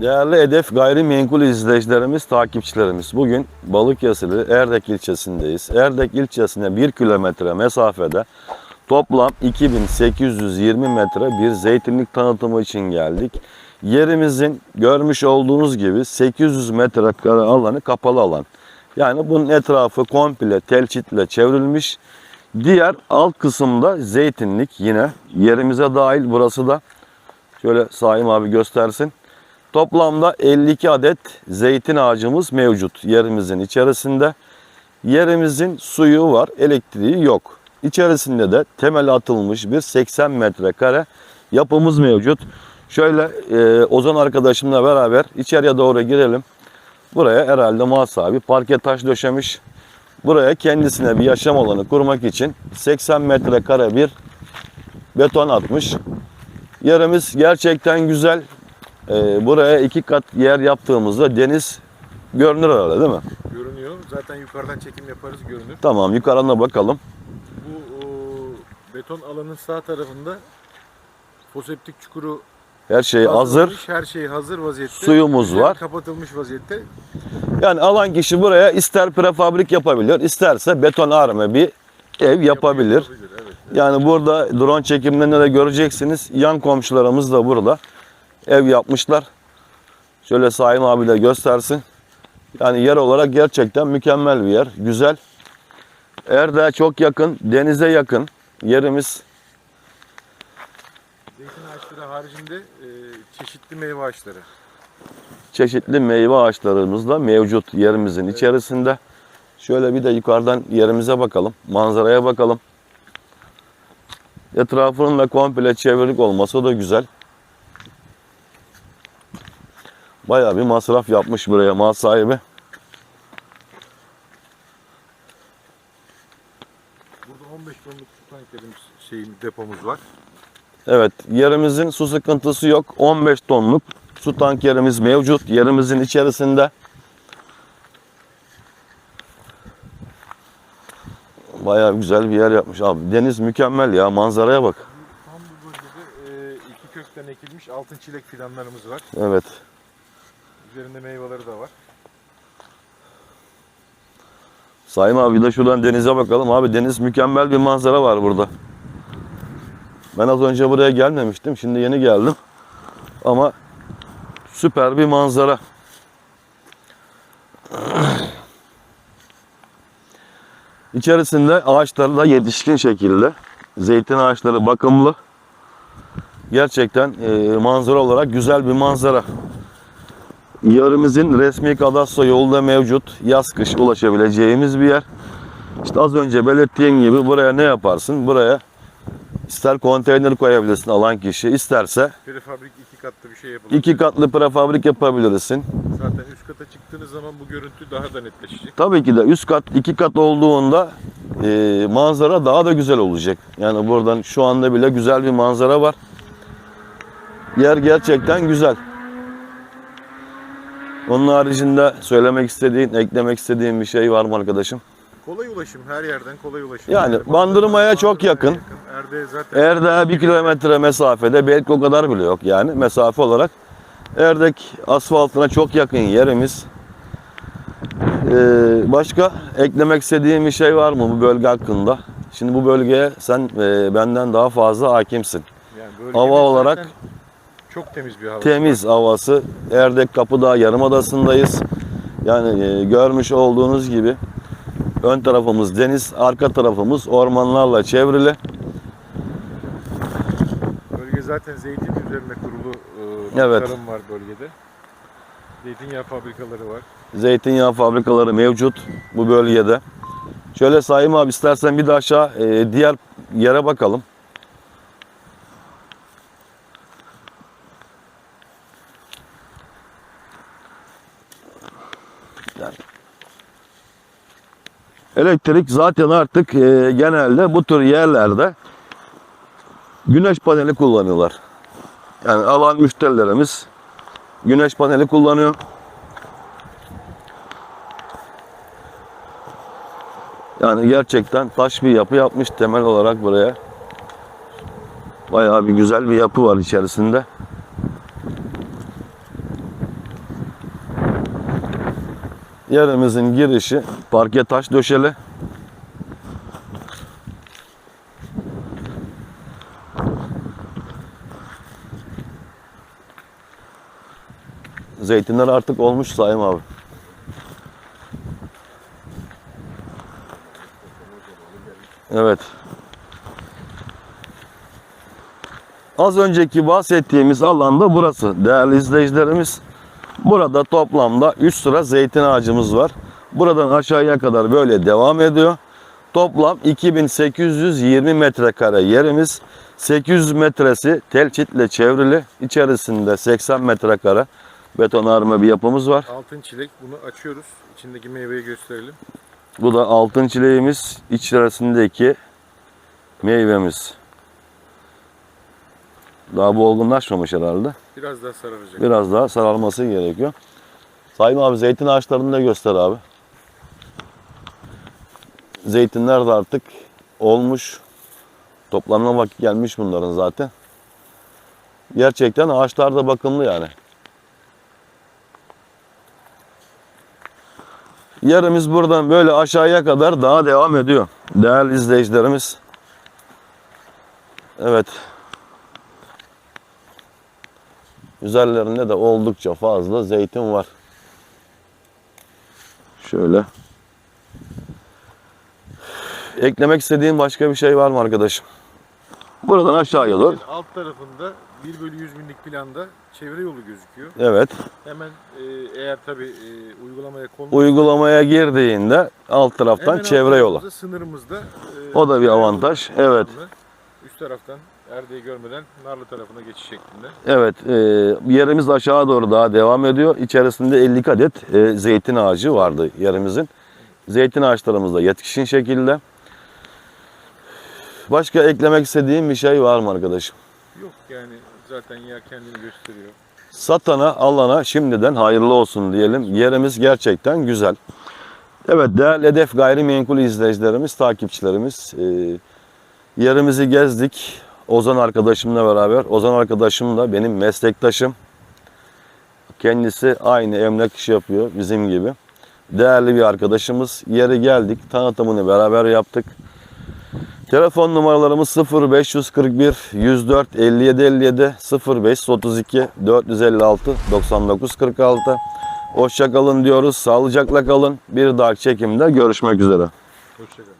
Değerli Hedef Gayrimenkul izleyicilerimiz, takipçilerimiz. Bugün Balıkesirli Erdek ilçesindeyiz. Erdek ilçesine 1 kilometre mesafede toplam 2820 metre bir zeytinlik tanıtımı için geldik. Yerimizin görmüş olduğunuz gibi 800 metrekare alanı kapalı alan. Yani bunun etrafı komple telçitle çevrilmiş. Diğer alt kısımda zeytinlik yine yerimize dahil burası da şöyle Saim abi göstersin. Toplamda 52 adet zeytin ağacımız mevcut yerimizin içerisinde. Yerimizin suyu var, elektriği yok. İçerisinde de temel atılmış bir 80 metrekare yapımız mevcut. Şöyle e, Ozan arkadaşımla beraber içeriye doğru girelim. Buraya herhalde mal sahibi parke taş döşemiş. Buraya kendisine bir yaşam alanı kurmak için 80 metrekare bir beton atmış. Yerimiz gerçekten güzel. Ee, buraya iki kat yer yaptığımızda deniz görünür herhalde değil mi? Görünüyor. Zaten yukarıdan çekim yaparız görünür. Tamam yukarıdan bakalım. Bu o, beton alanın sağ tarafında foseptik çukuru Her şey hazır. Her şey hazır vaziyette. Suyumuz var. Kapatılmış vaziyette. Yani alan kişi buraya ister prefabrik yapabilir, isterse beton arme bir ev yapabilir. Yapabilir, evet. Yani burada drone çekimlerinde de göreceksiniz. Yan komşularımız da burada ev yapmışlar. Şöyle Saim abi de göstersin. Yani yer olarak gerçekten mükemmel bir yer. Güzel. Erdek'e çok yakın, denize yakın yerimiz. Zeytin ağaçları haricinde e, çeşitli meyve ağaçları. Çeşitli meyve ağaçlarımız da mevcut yerimizin içerisinde. Şöyle bir de yukarıdan yerimize bakalım. Manzaraya bakalım. Etrafının da komple çevirlik olması da güzel. Bayağı bir masraf yapmış buraya mal sahibi. Burada 15 tonluk su tanklerimiz şeyin depomuz var. Evet yerimizin su sıkıntısı yok. 15 tonluk su tankerimiz mevcut yerimizin içerisinde. Bayağı güzel bir yer yapmış abi. Deniz mükemmel ya manzaraya bak. Tam bu bölgede e, iki kökten ekilmiş altın çilek fidanlarımız var. Evet. Üzerinde meyveleri de var. Sayın abi de şuradan denize bakalım. Abi deniz mükemmel bir manzara var burada. Ben az önce buraya gelmemiştim. Şimdi yeni geldim. Ama süper bir manzara. İçerisinde ağaçları da yetişkin şekilde. Zeytin ağaçları bakımlı. Gerçekten e, manzara olarak güzel bir manzara. Yarımızın resmi kadastro yolu da mevcut. Yaz kış ulaşabileceğimiz bir yer. İşte az önce belirttiğim gibi buraya ne yaparsın? Buraya ister konteyner koyabilirsin alan kişi, isterse Prefabrik iki katlı bir şey yapılır. iki katlı prefabrik yapabilirsin. Zaten üst kata çıktığınız zaman bu görüntü daha da netleşecek. Tabii ki de üst kat iki kat olduğunda e, manzara daha da güzel olacak. Yani buradan şu anda bile güzel bir manzara var. Yer gerçekten güzel. Onun haricinde söylemek istediğin, eklemek istediğin bir şey var mı arkadaşım? Kolay ulaşım her yerden kolay ulaşım. Yani Bandırma- Bandırma'ya çok Bandırma'ya yakın. Erdek'e zaten Erdek'e bir kilometre mesafede belki o kadar bile yok yani mesafe olarak. Erdek asfaltına çok yakın yerimiz. Ee, başka eklemek istediğin bir şey var mı bu bölge hakkında? Şimdi bu bölgeye sen e, benden daha fazla hakimsin. yani Hava zaten olarak çok temiz bir hava. Temiz havası. Erdek Kapıdağ Yarımadası'ndayız. Yani e, görmüş olduğunuz gibi ön tarafımız deniz, arka tarafımız ormanlarla çevrili. Bölge zaten zeytin üzerine kurulu e, Evet. tarım var bölgede. Zeytinyağı fabrikaları var. Zeytinyağı fabrikaları mevcut bu bölgede. Şöyle sayayım abi istersen bir de aşağı e, diğer yere bakalım. Elektrik zaten artık e, genelde bu tür yerlerde güneş paneli kullanıyorlar. Yani alan müşterilerimiz güneş paneli kullanıyor. Yani gerçekten taş bir yapı yapmış temel olarak buraya. Bayağı bir güzel bir yapı var içerisinde. Yerimizin girişi parke taş döşeli. Zeytinler artık olmuş Sayım abi. Evet. Az önceki bahsettiğimiz alanda burası. Değerli izleyicilerimiz, burada toplamda 3 sıra zeytin ağacımız var. Buradan aşağıya kadar böyle devam ediyor. Toplam 2820 metrekare yerimiz. 800 metresi tel çitle çevrili. İçerisinde 80 metrekare betonarme bir yapımız var. Altın çilek bunu açıyoruz. İçindeki meyveyi gösterelim. Bu da altın çileğimiz. içerisindeki meyvemiz. Daha bu olgunlaşmamış herhalde. Biraz daha sararacak. Biraz daha sararması gerekiyor. Sayın abi zeytin ağaçlarını da göster abi. Zeytinler de artık olmuş. Toplanma vakit gelmiş bunların zaten. Gerçekten ağaçlar da bakımlı yani. Yerimiz buradan böyle aşağıya kadar daha devam ediyor. Değerli izleyicilerimiz. Evet. Üzerlerinde de oldukça fazla zeytin var. Şöyle. Eklemek istediğin başka bir şey var mı arkadaşım? Buradan aşağıya doğru. Alt tarafında 1 bölü 100 binlik planda çevre yolu gözüküyor. Evet. Hemen e, eğer tabi e, uygulamaya konulursa Uygulamaya girdiğinde alt taraftan hemen çevre yolu. Sınırımızda. e, O da bir avantaj, evet. Üst taraftan Erdeği görmeden Narlı tarafına geçiş şeklinde. Evet, e, yerimiz aşağı doğru daha devam ediyor. İçerisinde 50 adet e, zeytin ağacı vardı yerimizin. Zeytin ağaçlarımız da yetişkin şekilde. Başka eklemek istediğim bir şey var mı arkadaşım? Yok yani zaten yer kendini gösteriyor. Satana, alana şimdiden hayırlı olsun diyelim. Yerimiz gerçekten güzel. Evet değerli Hedef Gayrimenkul izleyicilerimiz, takipçilerimiz. e, yerimizi gezdik. Ozan arkadaşımla beraber. Ozan arkadaşım da benim meslektaşım. Kendisi aynı emlak işi yapıyor bizim gibi. Değerli bir arkadaşımız. Yeri geldik. Tanıtımını beraber yaptık. Telefon numaralarımız 0541 104 57 57 0532 456 99 46. Hoşça kalın diyoruz. Sağlıcakla kalın. Bir dahaki çekimde görüşmek üzere. Hoşçakalın.